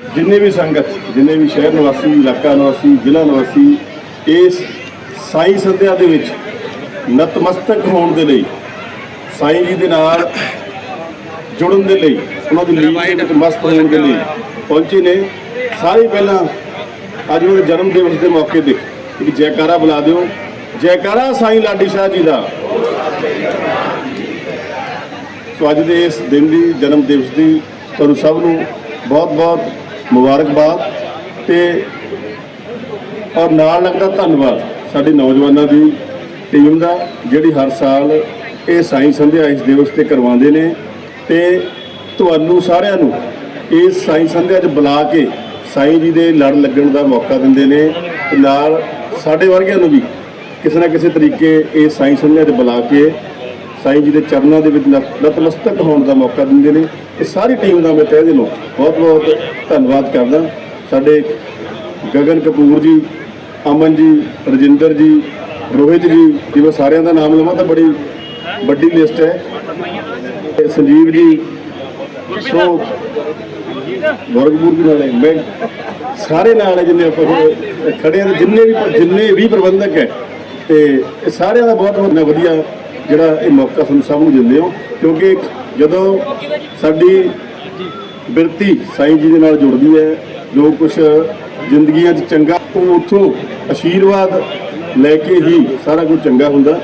ਜਿੰਨੇ ਵੀ ਸੰਗਤ, ਜਿੰਨੇ ਵੀ ਸ਼ਹਿਰ ਨਿਵਾਸੀ, ਇਲਾਕਾ ਨਿਵਾਸੀ, ਜ਼ਿਲ੍ਹਾ ਨਿਵਾਸੀ, ਇਸ ਸਾਈ ਸੰਧਿਆ ਦੇ ਵਿੱਚ ਨਤਮਸਤਕ ਹੋਣ ਦੇ ਲਈ, ਸਾਈਂ ਜੀ ਦੇ ਨਾਲ ਜੁੜਨ ਦੇ ਲਈ, ਉਹਨਾਂ ਦੀ ਲੀਲਾ ਵਿੱਚ ਮਸਤ ਹੋਣ ਦੇ ਲਈ ਪਹੁੰਚੇ ਨੇ। ਸਾਰੇ ਪਹਿਲਾਂ ਅੱਜ ਉਹਨਾਂ ਦੇ ਜਨਮ ਦਿਵਸ ਦੇ ਮੌਕੇ ਤੇ ਇੱਕ ਜੈਕਾਰਾ ਬੁਲਾ ਦਿਓ। ਜੈਕਾਰਾ ਸਾਈਂ ਲਾਡੀ ਸ਼ਾਹ ਜੀ ਦਾ। ਸੋ ਅੱਜ ਦੇ ਇਸ ਦਿਨ ਦੀ ਜਨਮ ਦਿਵਸ ਦੀ ਤੁਹਾਨੂੰ ਸਭ ਨੂੰ ਬਹੁਤ ਬਹੁਤ ਮੁਬਾਰਕਬਾਦ ਤੇ ਔਰ ਨਾਲ ਲੱਗਦਾ ਧੰਨਵਾਦ ਸਾਡੇ ਨੌਜਵਾਨਾਂ ਦੀ ਟੀਮ ਦਾ, ਜਿਹੜੀ ਹਰ ਸਾਲ ਇਹ ਸਾਇੰਸ ਸੰਧਿਆ ਇਸ ਦਿਵਸ ਤੇ ਕਰਵਾਉਂਦੇ ਨੇ ਤੇ ਤੁਹਾਨੂੰ ਸਾਰਿਆਂ ਨੂੰ ਇਸ ਸਾਇੰਸ ਸੰਧਿਆ 'ਚ ਬੁਲਾ ਕੇ ਸਾਈਂ ਜੀ ਦੇ ਲੜ ਲੱਗਣ ਦਾ ਮੌਕਾ ਦਿੰਦੇ ਨੇ ਤੇ ਨਾਲ ਸਾਡੇ ਵਰਗਿਆਂ ਨੂੰ ਵੀ ਕਿਸੇ ਨਾ ਕਿਸੇ ਤਰੀਕੇ ਇਸ ਸਾਇੰਸ ਸੰਧਿਆ 'ਚ ਬੁਲਾ ਕੇ ਸਾਈਂ ਜੀ ਦੇ ਚਰਨਾਂ ਦੇ ਵਿੱਚ ਨਤ- ਨਤਮਸਤਕ ਹੋਣ ਦਾ ਮੌਕਾ ਦਿੰਦੇ ਨੇ। ਇਹ ਸਾਰੀ ਟੀਮ ਦਾ ਮੈਂ ਤਹਿ ਦਿਲੋਂ ਬਹੁਤ ਬਹੁਤ ਧੰਨਵਾਦ ਕਰਦਾ। ਸਾਡੇ ਗਗਨ ਕਪੂਰ ਜੀ, ਅਮਨ ਜੀ, ਰਜਿੰਦਰ ਜੀ, ਰੋਹਿਤ ਜੀ ਜੇ ਮੈਂ ਸਾਰਿਆਂ ਦਾ ਨਾਮ ਲਵਾਂ ਤਾਂ ਬੜੀ ਵੱਡੀ ਲਿਸਟ ਹੈ। ਤੇ ਸੰਜੀਵ ਜੀ, ਸੋ ਗੌਰਵਪੁਰ ਵੀ ਨਾਲ ਮੈਂ ਸਾਰੇ ਨਾਲ ਜਿੰਨੇ ਆਪਾਂ ਹੁਣ ਖੜੇ ਆ ਜਿੰਨੇ ਵੀ ਜਿੰਨੇ ਵੀ ਪ੍ਰਬੰਧਕ ਹੈ। ਤੇ ਇਹ ਸਾਰਿਆਂ ਦਾ ਬਹੁਤ ਵਧੀਆ ਜਿਹੜਾ ਇਹ ਮੌਕਾ ਤੁਹਾਨੂੰ ਸਭ ਨੂੰ ਦਿੰਦੇ ਹੋ, ਕਿਉਂਕਿ ਜਦੋਂ ਸਾਡੀ ਬਿਰਤੀ ਸਾਈਂ ਜੀ ਦੇ ਨਾਲ ਜੁੜਦੀ ਹੈ, ਜੋ ਕੁਝ ਜ਼ਿੰਦਗੀਆਂ 'ਚ ਚੰਗਾ, ਉਹ ਉੱਥੋਂ ਆਸ਼ੀਰਵਾਦ ਲੈ ਕੇ ਹੀ ਸਾਰਾ ਕੁਝ ਚੰਗਾ ਹੁੰਦਾ।